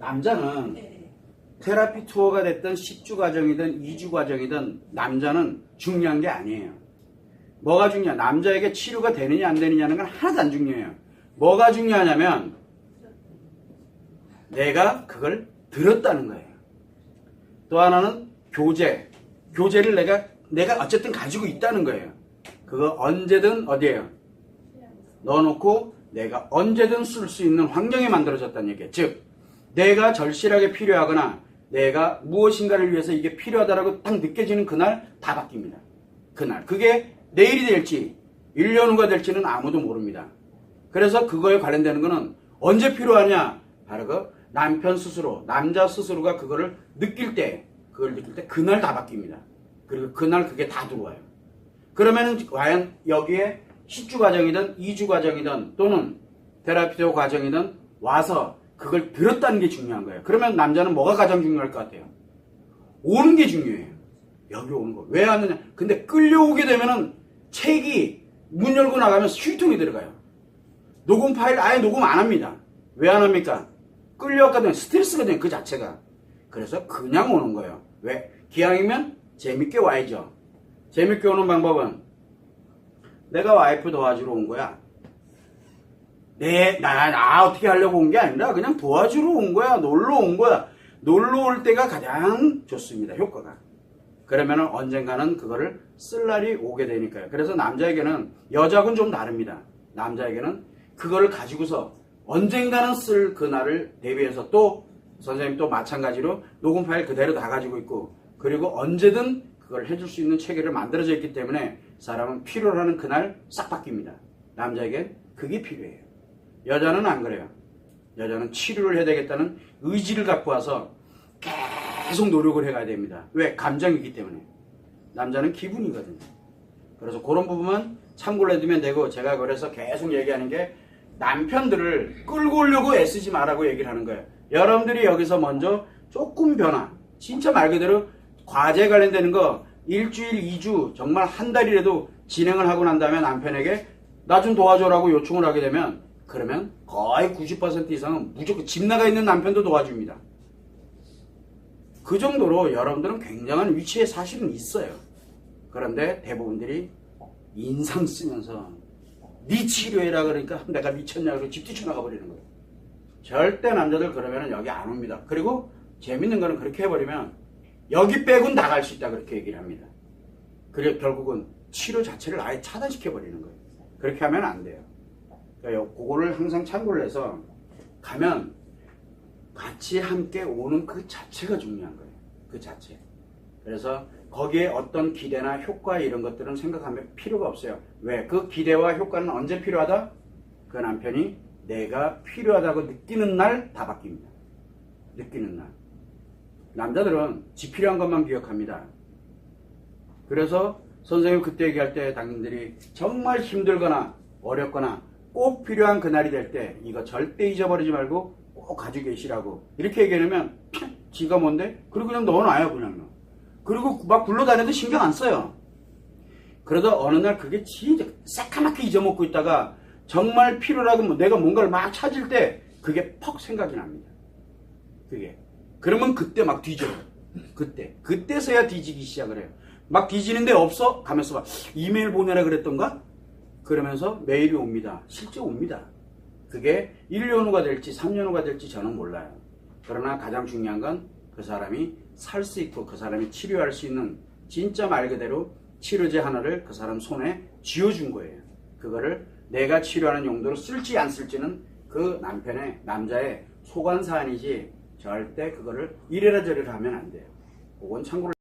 남자는 네. 테라피 투어가 됐든 10주 과정이든 2주 과정이든 남자는 중요한 게 아니에요. 뭐가 중요해? 남자에게 치료가 되느냐 안 되느냐는 건 하나도 안 중요해요. 뭐가 중요하냐면 내가 그걸 들었다는 거예요. 또 하나는 교재. 교재를 내가 내가 어쨌든 가지고 있다는 거예요. 그거 언제든 어디에요? 넣어놓고 내가 언제든 쓸 수 있는 환경이 만들어졌다는 얘기예요. 즉 내가 절실하게 필요하거나 내가 무엇인가를 위해서 이게 필요하다라고 딱 느껴지는 그날 다 바뀝니다. 그날. 그게 내일이 될지 1년 후가 될지는 아무도 모릅니다. 그래서 그거에 관련되는 거는 언제 필요하냐? 바로 그 남편 스스로, 남자 스스로가 그거를 느낄 때, 그걸 느낄 때 그날 다 바뀝니다. 그리고 그날 그게 다 들어와요. 그러면은 과연 여기에 10주 과정이든 2주 과정이든 또는 테라피도 과정이든 와서 그걸 들었다는 게 중요한 거예요. 그러면 남자는 뭐가 가장 중요할 것 같아요? 오는 게 중요해요. 여기 오는 거. 왜 왔느냐? 근데 끌려오게 되면은 책이 문 열고 나가면 휴통이 들어가요. 녹음 파일 아예 녹음 안 합니다. 왜 안 합니까? 끌려왔거든요. 스트레스거든요. 그 자체가. 그래서 그냥 오는 거예요. 왜? 기왕이면 재밌게 와야죠. 재밌게 오는 방법은 내가 와이프 도와주러 온 거야. 네, 나, 나 어떻게 하려고 온 게 아니라 그냥 도와주러 온 거야. 놀러 온 거야. 놀러 올 때가 가장 좋습니다. 효과가. 그러면은 언젠가는 그거를 쓸 날이 오게 되니까요. 그래서 남자에게는 여자하고는 좀 다릅니다. 남자에게는 그거를 가지고서 언젠가는 쓸 그 날을 대비해서 또 선생님 또 마찬가지로 녹음 파일 그대로 다 가지고 있고 그리고 언제든 그걸 해줄 수 있는 체계를 만들어져 있기 때문에 사람은 필요로 하는 그날 싹 바뀝니다. 남자에겐 그게 필요해요. 여자는 안 그래요. 여자는 치료를 해야 되겠다는 의지를 갖고 와서 계속 노력을 해가야 됩니다. 왜? 감정이기 때문에. 남자는 기분이거든요. 그래서 그런 부분만 참고를 해두면 되고 제가 그래서 계속 얘기하는 게 남편들을 끌고 오려고 애쓰지 말라고 얘기를 하는 거예요. 여러분들이 여기서 먼저 조금 변화, 진짜 말 그대로 과제 관련되는 거 일주일, 이주, 정말 한 달이라도 진행을 하고 난 다음에 남편에게 나 좀 도와줘라고 요청을 하게 되면 그러면 거의 90% 이상은 무조건 집 나가 있는 남편도 도와줍니다. 그 정도로 여러분들은 굉장한 위치에 사실은 있어요. 그런데 대부분들이 인상 쓰면서 네 치료해라 그러니까 내가 미쳤냐 그러고 집 뛰쳐나가 버리는 거예요. 절대 남자들 그러면 여기 안 옵니다. 그리고 재밌는 거는 그렇게 해버리면 여기 빼곤 다갈수 있다 그렇게 얘기를 합니다. 그리고 결국은 치료 자체를 아예 차단시켜 버리는 거예요. 그렇게 하면 안 돼요. 그러니까 그거를 항상 참고를 해서 가면 같이 함께 오는 그 자체가 중요한 거예요. 그 자체. 그래서 거기에 어떤 기대나 효과 이런 것들은 생각하면 필요가 없어요. 왜? 그 기대와 효과는 언제 필요하다? 그 남편이 내가 필요하다고 느끼는 날 다 바뀝니다. 느끼는 날. 남자들은 지 필요한 것만 기억합니다. 그래서 선생님 그때 얘기할 때 당신들이 정말 힘들거나 어렵거나 꼭 필요한 그날이 될 때 이거 절대 잊어버리지 말고 꼭 가지고 계시라고. 이렇게 얘기하면 지가 뭔데? 그리고 그냥 넣어놔요 그냥. 그리고 막 굴러다녀도 신경 안 써요. 그러다 어느 날 그게 진짜 새까맣게 잊어먹고 있다가 정말 필요라고 뭐 내가 뭔가를 막 찾을 때 그게 퍽 생각이 납니다. 그게. 그러면 그때 막 뒤져요. 그때. 그때서야 뒤지기 시작을 해요. 막 뒤지는데 없어? 가면서 막 이메일 보내라 그랬던가? 그러면서 메일이 옵니다. 실제 옵니다. 그게 1년 후가 될지 3년 후가 될지 저는 몰라요. 그러나 가장 중요한 건 그 사람이 살 수 있고 그 사람이 치료할 수 있는 진짜 말 그대로 치료제 하나를 그 사람 손에 쥐어준 거예요. 그거를 내가 치료하는 용도로 쓸지 안 쓸지는 그 남편의 남자의 소관 사안이지 절대 그거를 이래라 저래라 하면 안 돼요. 그건 참고를